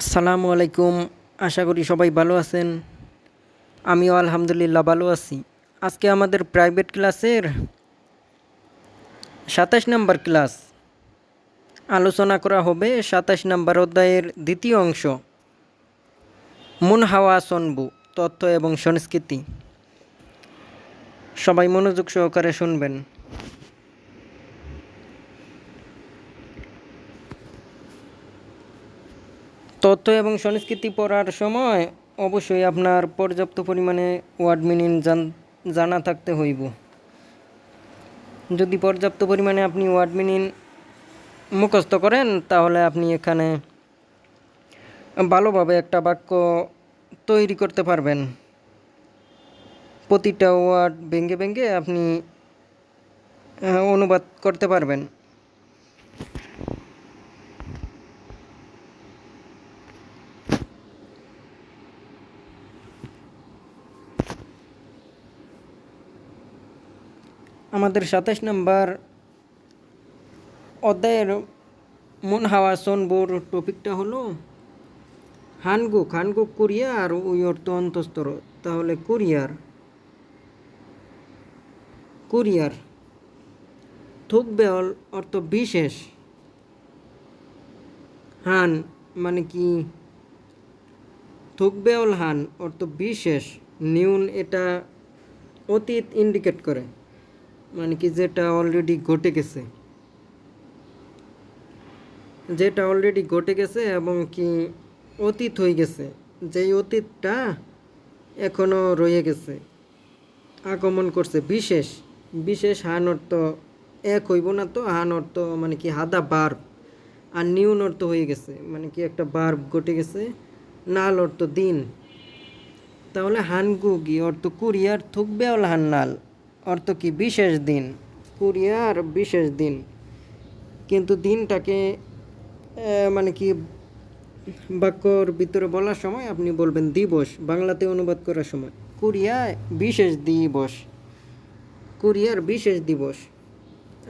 আসসালামু আলাইকুম। আশা করি সবাই ভালো আছেন। আমিও আলহামদুলিল্লাহ ভালো আছি। আজকে আমাদের প্রাইভেট ক্লাসের সাতাশ নম্বর ক্লাস আলোচনা করা হবে সাতাশ নম্বর অধ্যায়ের দ্বিতীয় অংশ। মুন হাওয়া সনবু, তথ্য এবং সংস্কৃতি। সবাই মনোযোগ সহকারে শুনবেন। তথ্য এবং সংস্কৃতি পড়ার সময় অবশ্যই আপনার পর্যাপ্ত পরিমাণে ওয়ার্ড মিনিং জানা থাকতে হইব। যদি পর্যাপ্ত পরিমাণে আপনি ওয়ার্ড মিনিং মুখস্থ করেন, তাহলে আপনি এখানে ভালোভাবে একটা বাক্য তৈরি করতে পারবেন। প্রতিটা ওয়ার্ড ভেঙে ভেঙে আপনি অনুবাদ করতে পারবেন। আমাদের সাতাশ নম্বর অধ্যায়ের মন হাওয়া সোনবোর টপিকটা হলো হানগুক হানগুক কোরিয়া আর ওই অর্থ অন্তস্তর তাহলে কোরিয়ার কোরিয়ার থুকবেল অর্থ বিশেষ। হান মানে কি? থুকবেল হান অর্থ বিশেষ। নিউন এটা অতীত ইন্ডিকেট করে। মানে কি যেটা অলরেডি ঘটে গেছে। যেটা অলরেডি ঘটে গেছে এবং কি অতীত হয়ে গেছে। যেই অতীতটা এখনও রয়ে গেছে। আগমন করছে। বিশেষ বিশেষ হান অর্থ এক হইব না তো। হান অর্থ মানে কি হাদা বার্ব আর নিউন অর্থ হয়ে গেছে। মানে কি একটা বার্ব ঘটে গেছে। নাল অর্থ দিন। তাহলে হানগুগি অর্থ কুরিয়ার থুকবে অল হান্নাল অর্থ কি? বিশেষ দিন। কুরিয়ার বিশেষ দিন। কিন্তু দিনটাকে মানে কি, বাক্যর ভিতরে বলার সময় আপনি বলবেন দিবস, বাংলাতে অনুবাদ করার সময়। কুরিয়া বিশেষ দিবস। কুরিয়ার বিশেষ দিবস।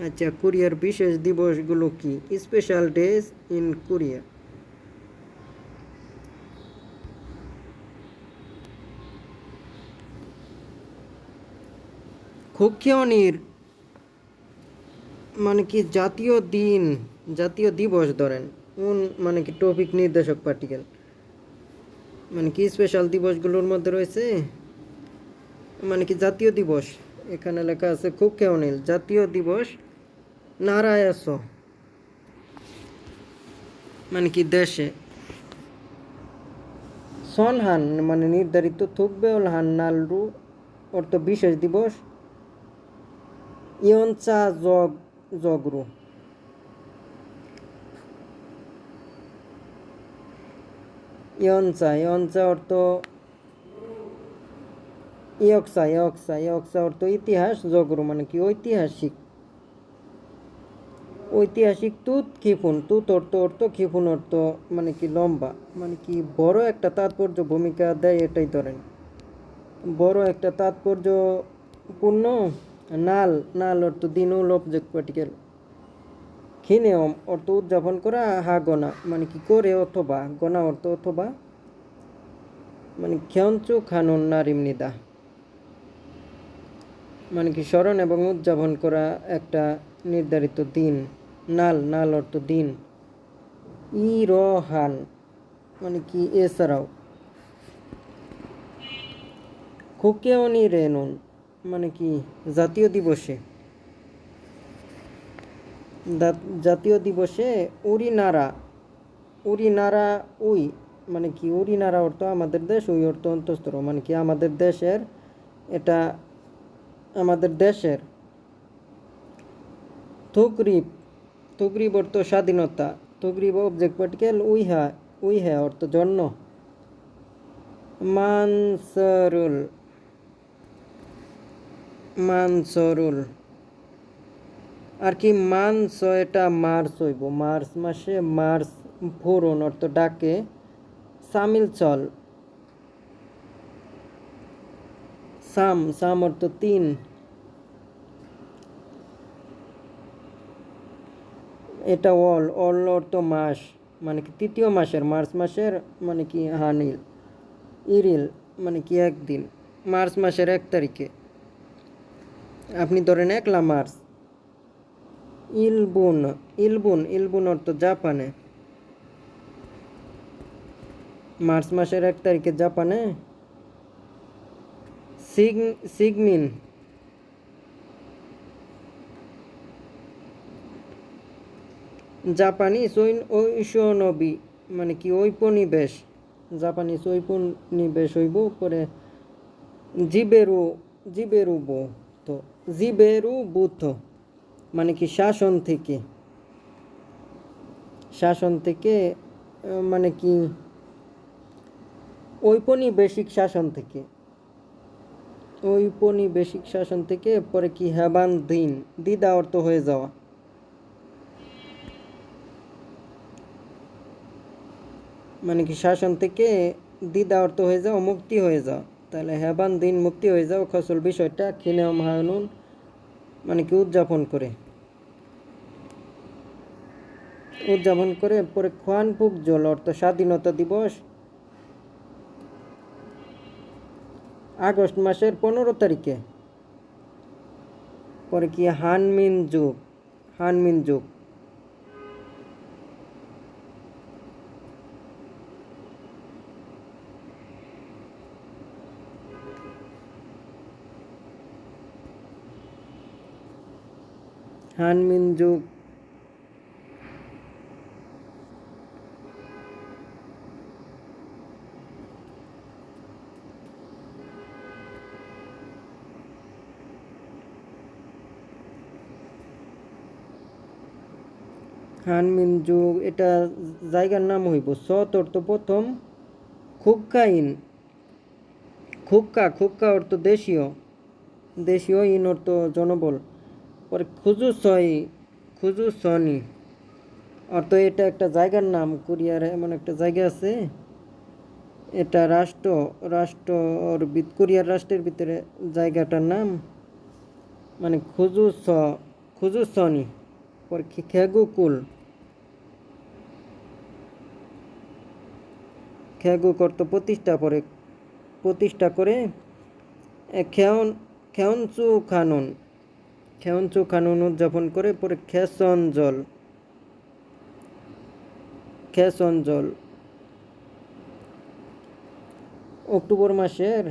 আচ্ছা কুরিয়ার বিশেষ দিবসগুলো কি? Special days in Korea. খুক্ষণীর মানে কি জাতীয় দিন, জাতীয় দিবস ধরেন, কোন মানে কি টপিক নির্দেশক পার্টিকেল মানে কি স্পেশাল দিবসগুলোর মধ্যে রয়েছে? মানে কি জাতীয় দিবস? এখানে লেখা আছে খুব খুক্ষণীল জাতীয় দিবস নারায়স মানে কি দেশে। সনহান মানে নির্ধারিত থুকবেল হান নালরু অর্থ বিশেষ দিবস ইয়নচা জগ জগরু ইয়নচা ইয়নচা অর্থ ইয়কসা ইয়কসা ইয়কসা অর্থ ইতিহাস জগরু মানে কি ঐতিহাসিক ঐতিহাসিক তুত খিফুন তুত অর্থ অর্থ খিফুন অর্থ মানে কি লম্বা মানে কি বড় একটা তাৎপর্য ভূমিকা দেয় এটাই ধরেন বড় একটা তাৎপর্যপূর্ণ নাল নাল অর্থ দিনুল অবজেক্ট পার্টিকেল খিনেয়ম অর্থ উদযাপন করা হা গণা মানে কি করে অথবা গণা অর্থ অথবা। মানে ক্ষঞ্চু খানুন নারিমনিদা মানে কি স্মরণ এবং উদযাপন করা একটা নির্ধারিত দিন। নাল নাল অর্থ দিন। ই র হান মানে কি এছাড়াও খুকেওনি রেনুন মানে কি, জাতীয় দিবসে। জাতীয় দিবসে উড়িনারা উড়িনারা উই মানে কি, উড়িনারা অর্থ আমাদের দেশ, উই অর্থ অন্তস্তর মানে কি আমাদের দেশের, এটা আমাদের দেশের। থুকরিব থুকরিব অর্থ স্বাধীনতা, থুকরিব অবজেক্ট পার্টিকেল উইহা উইহা অর্থ জন্য। মানসরুল মানসরুল। আর কি মানস এটা মার্চ হইব। মার্চ মাসে মার্চ ফোরন অর্থ ডাকে সামিল চল। সাম সাম অর্থ তিন। এটা অল অল অর্থ মাস মানে কি তৃতীয় মাসের, মার্চ মাসের মানে কি হানিল, ইরিল মানে কি একদিন। মার্চ মাসের এক তারিখে। আপনি ধরেন একলা মার্চ ইলবুন ইলবুন ইলবুন অর্থ জাপানে। মার্চ মাসের এক তারিখে জাপানে। সিগ, সিগমিন। জাপানিজ ঐশনবী মানে কি ঔপনিবেশ। জাপানিজ ঔপনিবেশ হইব পরে জিবেরু জিবেরু তো জিবেরু বুথ মানে কি শাসন থেকে। শাসন থেকে মানে কি, ঔপনিবেশিক শাসন থেকে। ঔপনিবেশিক শাসন থেকে, পরে কি হেবান দিন দিদা অর্থ হয়ে যাওয়া। মানে কি শাসন থেকে দিদা অর্থ হয়ে যাওয়া, মুক্তি হয়ে যাও তাহলে হেবান দিন মুক্তি হয়ে যাও, খসল বিষয়টা খিনে মাহানুন মানে কি উদযাপন করে। উদযাপন করে পরে খোয়ান পুক জল, অর্থ স্বাধীনতা দিবস। আগস্ট মাসের পনেরো তারিখে। পরে কি হানমিন যুগ হানমিন যুগ। হানমিন যুগ হানমিন যুগ এটা জায়গার নাম হইব সত অর্থ প্রথম খুবকাইন খুবকা খুবকা অর্থ দেশীয়। দেশীয় ইন অর্থ জনবল। পরে খুজু সই, খুজু সনি। অর্থ এটা একটা জায়গার নাম, কোরিয়ার এমন একটা জায়গা আছে। এটা রাষ্ট্র রাষ্ট্র কোরিয়ার রাষ্ট্রের ভিতরে জায়গাটার নাম। মানে খুজু স, খুজু সনি, পর খেগুকুল খেগু করতো প্রতিষ্ঠা করে প্রতিষ্ঠা করে খেয়ন খেয়নচু খানুন। খেয়নচু খানুন উদযাপন করে পরে খেসন জল খেসন জল অক্টোবর মাসের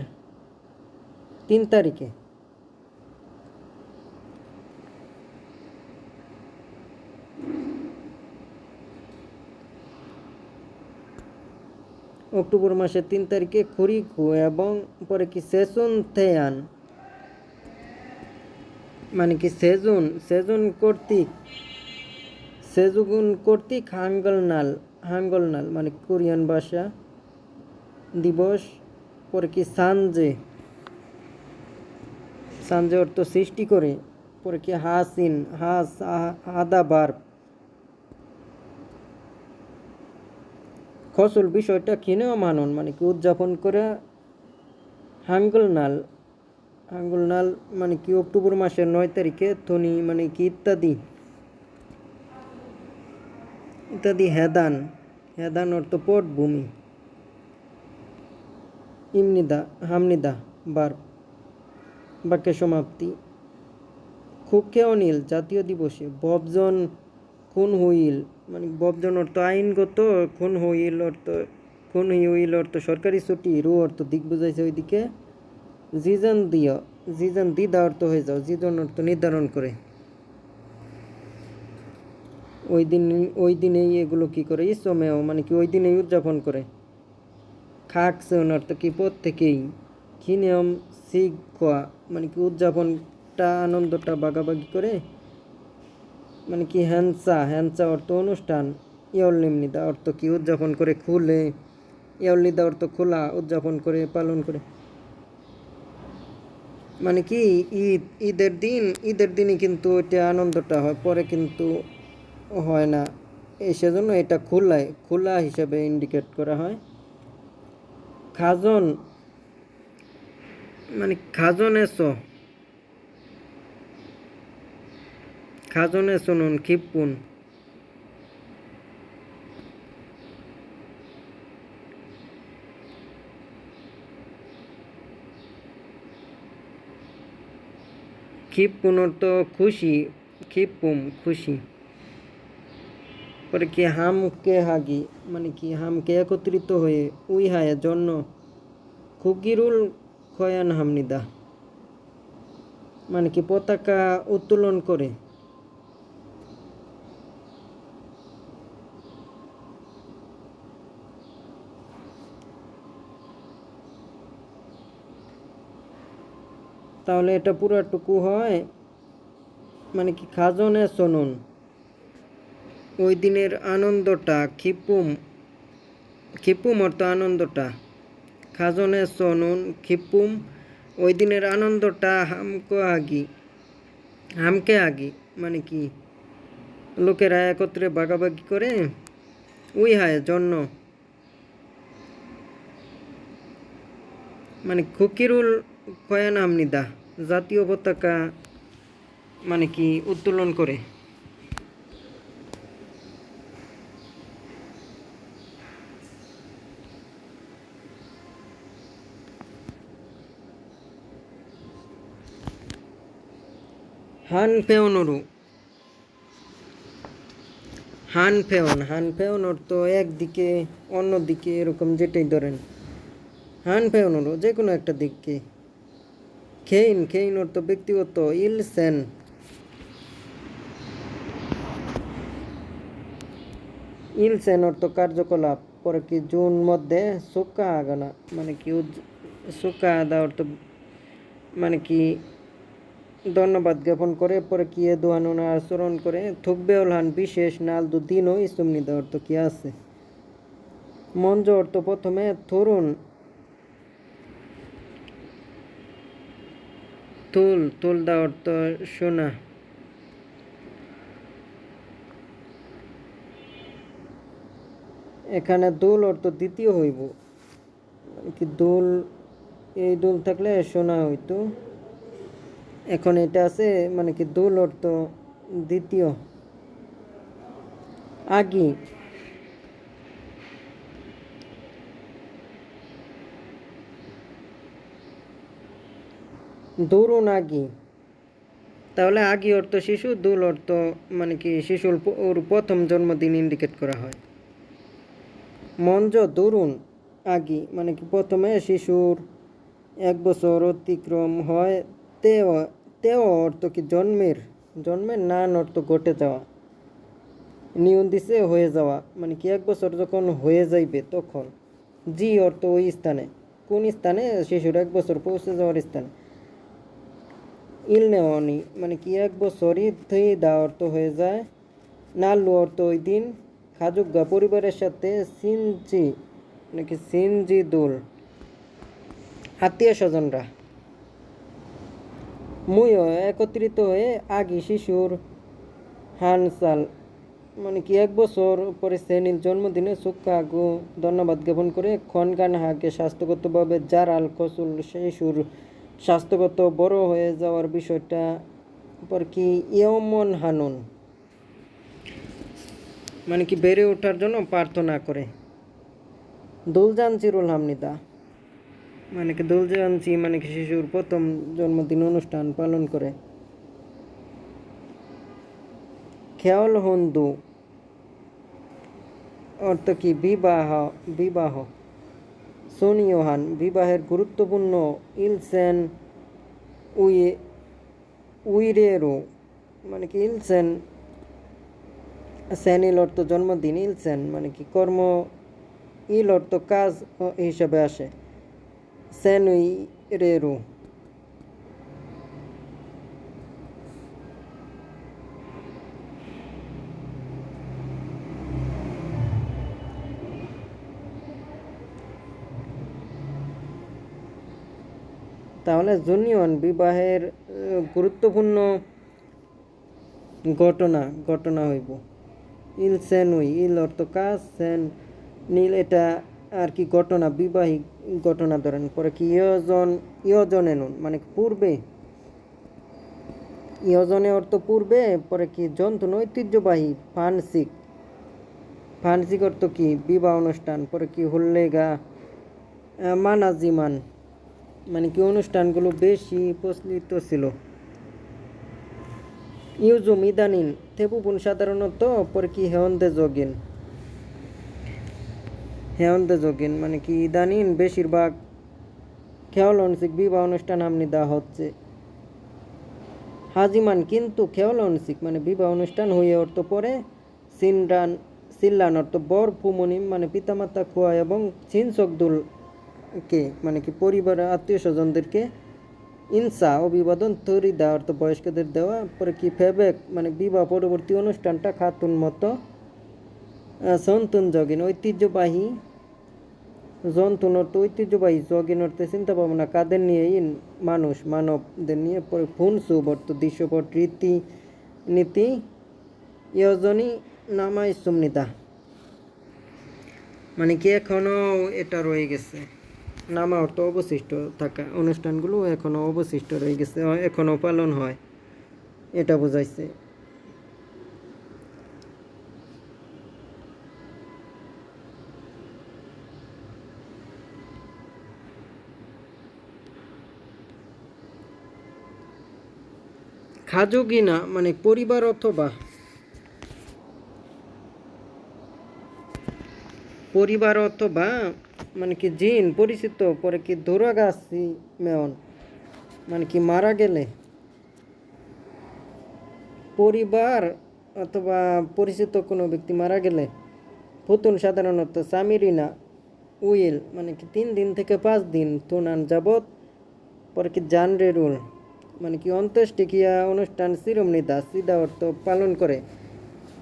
তিন তারিখে। অক্টোবর মাসের তিন তারিখে খুরিখু এবং পরে কি সেসুন থেয়ান মানে কি সেজুন সেজুন কর্তৃক, সেজুগুন কর্তৃক হাঙ্গলনাল হাঙ্গলনাল মানে কোরিয়ান ভাষা দিবস পরে কি সানজে সানজে অর্থ সৃষ্টি করে, পরে কি হাসিন, হাস, আ- আদা, বার্ব। ফসল বিষয়টা কিনেও মানুন মানে কি উদযাপন করে হাঙ্গলনাল হাঙ্গলনাল মানে কি অক্টোবর মাসের নয় তারিখে ধনী মানে কি ইত্যাদি? ইত্যাদি, হেদান। হেদান অর্থ পটভূমি। ইমনিদা, হামনিদা, বার। বাক্যের সমাপ্তি। খুবকে অনিল, জাতীয় দিবসে। ববজন, খুন হইল। মানে ববজন অর্থ আইনগত, খুন হইল অর্থ, খুন হইল অর্থ সরকারি ছুটি, রু অর্থ দিক বুঝাইছে ওইদিকে। জিজন দিয়, জিজন দিদা অর্থ হয়ে যাও, জিজন অর্থ নির্ধারণ করে। ওই দিন, ওই দিনেই এগুলো কি করে? ইসমেও মানে কি ওই দিনেই উদযাপন করে। খাক সেন অর্থ কি প্রত্যেকেই। কি নিয়ম শিখ খোয়া মানে কি উদযাপনটা, আনন্দটা বাগাবাগি করে? মানে কি হ্যান্সা হ্যান্সা অর্থ অনুষ্ঠান। ইয়লিমনিদা অর্থ কি? উদযাপন করে খুলে। ইয়লিদা অর্থ খোলা, উদযাপন করে, পালন করে। মানে কি, ঈদ, ঈদের দিন, ঈদের দিনই কিন্তু এটা আনন্দটা হয়, পরে কিন্তু হয় না। সেজন্য এটা খোলায় খোলা হিসাবে ইন্ডিকেট করা হয়। খাজন মানে খাজনে খাজন খাজনে নুন খিপুন পুনর্ত খুশি খিপ পুম খুশি পরে কি হাম কে হাগি মানে কি হামকে একত্রিত হয়ে উই হায় জন্য খুগিরুল খয়ান হামনিদা মানে কি পতাকা উত্তোলন করে তাহলে এটা পুরাটুকু হয় মানে কি খাজনে শোনুন ওই দিনের আনন্দটা, খিপুম খিপুম অর্থ আনন্দটা। খাজনে শোনুন খিপুম, ওই দিনের আনন্দটা হামকো আগি, হামকে আগি মানে কি, লোকেরা একত্রে বাগাবাগি করে, উই হায় জন্য। মানে খুকিরুল কয়ান আমনিদা জাতীয় পতাকা মানে কি উত্তোলন করে। হান পেওনরু হান ফেওন, হান ফেওনর তো একদিকে, অন্যদিকে এরকম যেটাই ধরেন। হান ফেওনরু যে কোনো একটা দিককে। খেইন খেইন অর্থ ব্যক্তিগত ইল সেন ইল সেন অর্থ কার্যকলাপ, পরে কি জুন মধ্যে সুকা আগানা মানে কি সুকা আদা অর্থ মানে কি ধন্যবাদ জ্ঞাপন করে, পরে কি দোহানুনা আচরণ করে থুকবে হান বিশেষ নাল দু দিনও ইসুমনিদা অর্থ কি আছে। মঞ্জ অর্থ প্রথমে তরুণ তুল তুল দা অর্থ সোনা। এখানে দুল অর্থ দ্বিতীয় হইব। কি দুল, এই দুল থাকলে সোনা হইতো। এখন এটা আছে মানে কি দুল অর্থ দ্বিতীয়। আগি দৌড়ুন আগি। তাহলে আগি অর্থ শিশু, দুল অর্থ মানে কি শিশুর ওর প্রথম জন্মদিন ইন্ডিকেট করা হয়। মঞ্জ দরুন আগি মানে কি প্রথমে শিশুর এক বছর অতিক্রম হয়, তেও তেও অর্থ কি জন্মের জন্মের নান অর্থ ঘটে যাওয়া। নিয়ম দিছে হয়ে যাওয়া মানে কি এক বছর যখন হয়ে যাইবে তখন। জি অর্থ ওই স্থানে, কোন স্থানে শিশুর এক বছর পৌঁছে যাওয়ার স্থানে। ইল নেওয়ানি মানে কি এক বছরই থই দা অর্থ হয়ে যায়। নাল্লু অর্থ ওই দিন খাজুগা পরিবারের সাথে সিনজি নাকি সিনজি দোল। আত্মীয় স্বজনরা মুইও একত্রিত হয়ে আগি শিশুর হানসাল মানে কি এক বছর পরে শ্রেণির জন্মদিনে সুক্কা, আগু, ধন্যবাদ জ্ঞাপন করে খনগান হাকে স্বাস্থ্যগতভাবে জারাল কসুল শিশুর স্বাস্থ্যগত বড় হয়ে যাওয়ার বিষয়টা পর কি ইয়মন হানুন? মানে কি বেড়ে ওঠার জন্য প্রার্থনা করে? দুলজান চিরুল হামনিদা। মানে কি দুলজানচি মানে কি শিশুর প্রথম জন্মদিন অনুষ্ঠান পালন করে। খেয়াল হন্দু। অর্থ কি বিবাহ বিবাহ? সোনিওহান বিবাহের গুরুত্বপূর্ণ ইলসেন উই, উইরেরো মানে কি ইলসেন স্যানিল অর্থ জন্মদিন, ইলসেন মানে কি কর্ম, ইল অর্থ কাজ হিসাবে আসে সেন উই রেরু তাহলে জুনিয়ন বিবাহের গুরুত্বপূর্ণ ঘটনা ঘটনা হইব। ইল সেন উই, ইল অর্থ কাজ, সেন, নীল এটা আর কি ঘটনা, বিবাহিক ঘটনা ধরেন। পরে কি ইয়জন, ইয়জনে নুন মানে পূর্বে? ইয়জনে অর্থ পূর্বে, পরে কি জন্তু ঐতিহ্যবাহী, ফানসিক। ফানসিক অর্থ কি? বিবাহ অনুষ্ঠান, পরে কি হুল্লেগা মানাজিমান। মানে কি অনুষ্ঠানগুলো বেশি প্রচলিত ছিল? ইউজুম ইদানিন থেপুপুন সাধারণত পরে কি হেয়ন্দে যোগিন? হেয়ন্দে যোগিন মানে কি ইদানিন বেশিরভাগ খেয়ালনসিক বিবাহ অনুষ্ঠান আমনি দেওয়া হচ্ছে। হাজিমান কিন্তু খেয়ালনসিক মানে বিবাহ অনুষ্ঠান হয়ে অর্থ পরে সিনরান, সিল্লান অর্থ বর পুমনিম মানে পিতামাতা, খোয়া এবং চিনসকদুল কে? মানে কি পরিবার, আত্মীয় স্বজনদেরকে ইনসা, অভিবাদন, তৈরি দেওয়া অর্থ বয়স্কদের দেওয়া, পরে কি ফেবেক মানে বিবাহ পরবর্তী অনুষ্ঠানটা খাতুন মতো সন্তুন জগিন, ঐতিহ্যবাহী জন্তুন অর্থ ঐতিহ্যবাহী জগিন অর্থে চিন্তা ভাবনা, কাদের নিয়ে ইন মানুষ, মানবদের নিয়ে, পরে ফুনসুব অর্থ দৃশ্যপট, রীতি নীতি, ইয়জনী নামাই সুমনিতা। মানে কি এখনও এটা রয়ে গেছে? নামা অর্থ অবশিষ্ট থাকা অনুষ্ঠানগুলো এখনও অবশিষ্ট রয়ে গেছে অ- এখনও পালন হয়। এটা বোঝাইছে। খাজুগিনা মানে পরিবার অথবা পরিবার অথবা মানে কি জিন পরিচিত, পরে কি দৌড়াগাছি মেয়ন মানে কি মারা গেলে? পরিবার অথবা পরিচিত কোনো ব্যক্তি মারা গেলে, পুতুন সাধারণত সামিরিনা উইল মানে কি তিন দিন থেকে পাঁচ দিন তুনান যাবত পরে কি জানরে রুল মানে কি অন্ত্যেষ্টিকিয়া অনুষ্ঠান শিরোমণিতা সিধা অর্থ পালন করে।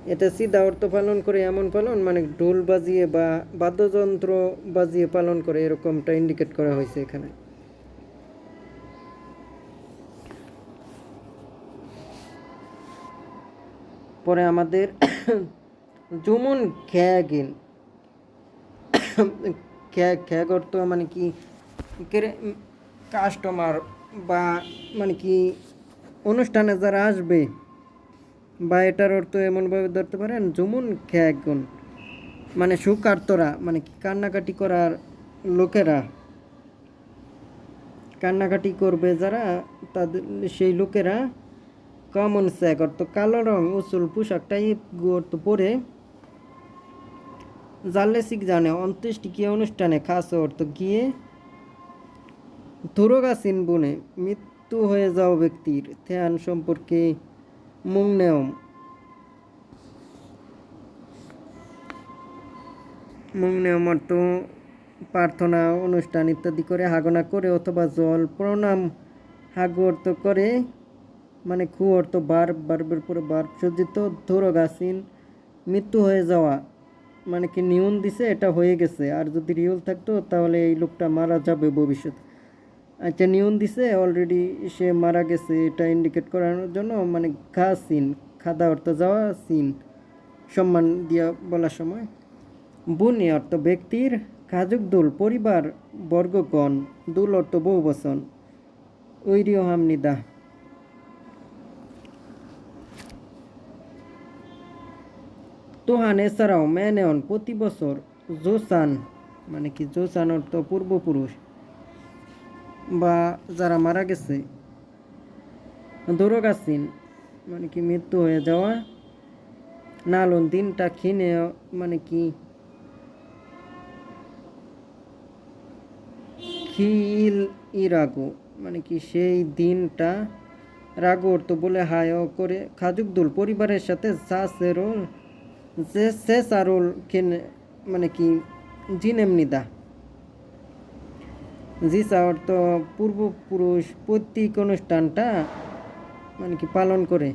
এটা সিধা অর্থ পালন করে, এমন পালন? মানে ঢোল বাজিয়ে বা বাদ্যযন্ত্র বাজিয়ে পালন করে, এরকমটা ইন্ডিকেট করা হয়েছে এখানে। পরে আমাদের জুমুন খ্যাগিন খ্যাগ অর্থ মানে কি? কাস্টমার বা মানে কি অনুষ্ঠানে যারা আসবে বা এটার অর্থ এমনভাবে ধরতে পারেন জুমুন খ্যাগুন মানে সুকার্তরা মানে কি কান্নাকাটি করার লোকেরা। কান্নাকাটি করবে যারা, তাদের, সেই লোকেরা কমন স্যাক অর্থ কালো রং, উসুল পোশাকটাই অর্থ পরে জাল্লেসিক জানে অন্ত্যেষ্টিক্রিয়া অনুষ্ঠানে? খাস অর্থ গিয়ে ধুরোগাসিন বনে মৃত্যু হয়ে যাওয়া ব্যক্তির ধ্যান সম্পর্কে মুংনেয়ম মুংনেয়ম অর্থ প্রার্থনা, অনুষ্ঠান ইত্যাদি করে হাগনা করে অথবা জল প্রণাম হাগু অর্থ করে মানে খু অর্থ বার বার্বের পরে বার সজ্জিত ধুরোগাসিন মৃত্যু হয়ে যাওয়া মানে কি নিয়ন দিছে, এটা হয়ে গেছে। আর যদি রিয়েল থাকতো, তাহলে এই লোকটা মারা যাবে ভবিষ্যতে। আচ্ছা নিয়ন দিছে অলরেডি সে মারা গেছে, এটা ইন্ডিকেট করানোর জন্য মানে ঘা সিন, খাদা অর্থ যাওয়া সিন, সম্মান দিয়া বলার সময়। বুনি অর্থ ব্যক্তির কাজুক দুল, পরিবার, বর্গগণ, দুল অর্থ বহু বচন। ঐরিয় হামনিদা তোহান এছাড়াও ম্যানেয়ন প্রতি বছর জোসান মানে কি জোসান অর্থ পূর্বপুরুষ। বা যারা মারা গেছে দৌড়গাছিন মানে কি মৃত্যু হয়ে যাওয়া, নালন দিনটা খিনে মানে কি খিল ইরাগো মানে কি সেই দিনটা রাগো তো বলে হায় করে। খাজুকদুল পরিবারের সাথে সাসেরোল যে সেসারোল কেনে মানে কি জিনেমনিদা জিসা অর্থ পূর্বপুরুষ প্রত্যেক অনুষ্ঠানটা মানে কি পালন করে।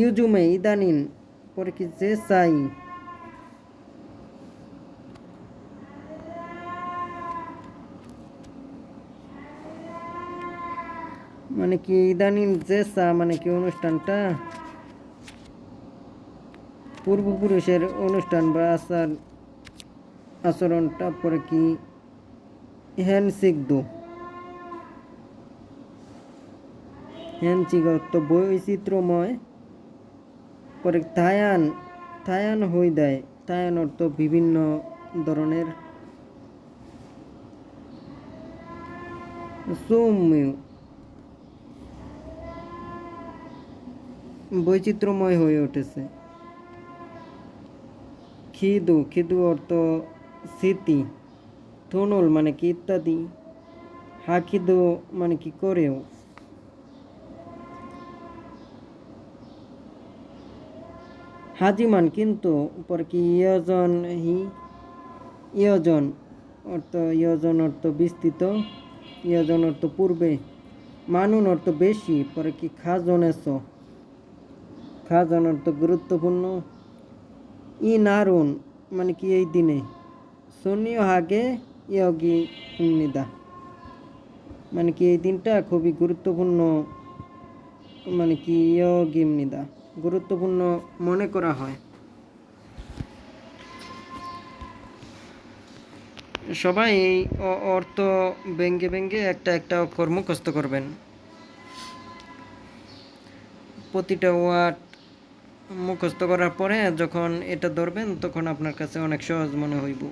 ইউজুমে ইদানিন পরে কি যে চাই। মানে কি ইদানিন যে চা মানে কি অনুষ্ঠানটা পূর্বপুরুষের অনুষ্ঠান বা আচার আচরণটা পরে কি হ্যান শিখদো হ্যান চিগত বৈচিত্র্যময়। পরে থায়ান থায়ান হই দেয়। থায়ান অর্থ বিভিন্ন ধরনের। সৌম্য। বৈচিত্র্যময় হয়ে উঠেছে। খিদু খিদু অর্থ স্মৃতি থনল মানে কি ইত্যাদি। হাকিদু মানে কি করেও। হাজিমান কিন্তু পরে কি ইয়জন হি? ইয়জন অর্থ ইয়জন অর্থ বিস্তৃত, ইয়জন অর্থ পূর্বে। মানুন অর্থ বেশি, পরে কি খাজনেস। খাজন অর্থ গুরুত্বপূর্ণ। ই নারুন মানে কি এই দিনে? সোনিও হাগে, ইয়গি নিদা মানে কি এই দিনটা খুবই গুরুত্বপূর্ণ মানে কি ইয়গিমনিদা গুরুত্বপূর্ণ মনে করা হয়। সবাই এই অর্থ ব্যঙ্গে ব্যঙ্গে একটা একটা অক্ষর মুখস্থ করবেন। প্রতিটা ওয়ার্ড মুখস্থ করার পরে যখন এটা ধরবেন, তখন আপনার কাছে অনেক সহজ মনে হইব।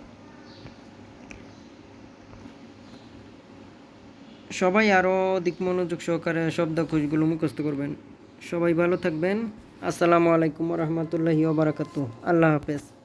সবাই আরও দিক মনোযোগ সহকারে শব্দ শব্দকোষগুলো মুখস্থ করবেন। সবাই ভালো থাকবেন। আসসালামু আলাইকুম রহমতুল্লাহি ওবরাকাতু আল্লাহ হাফেজ।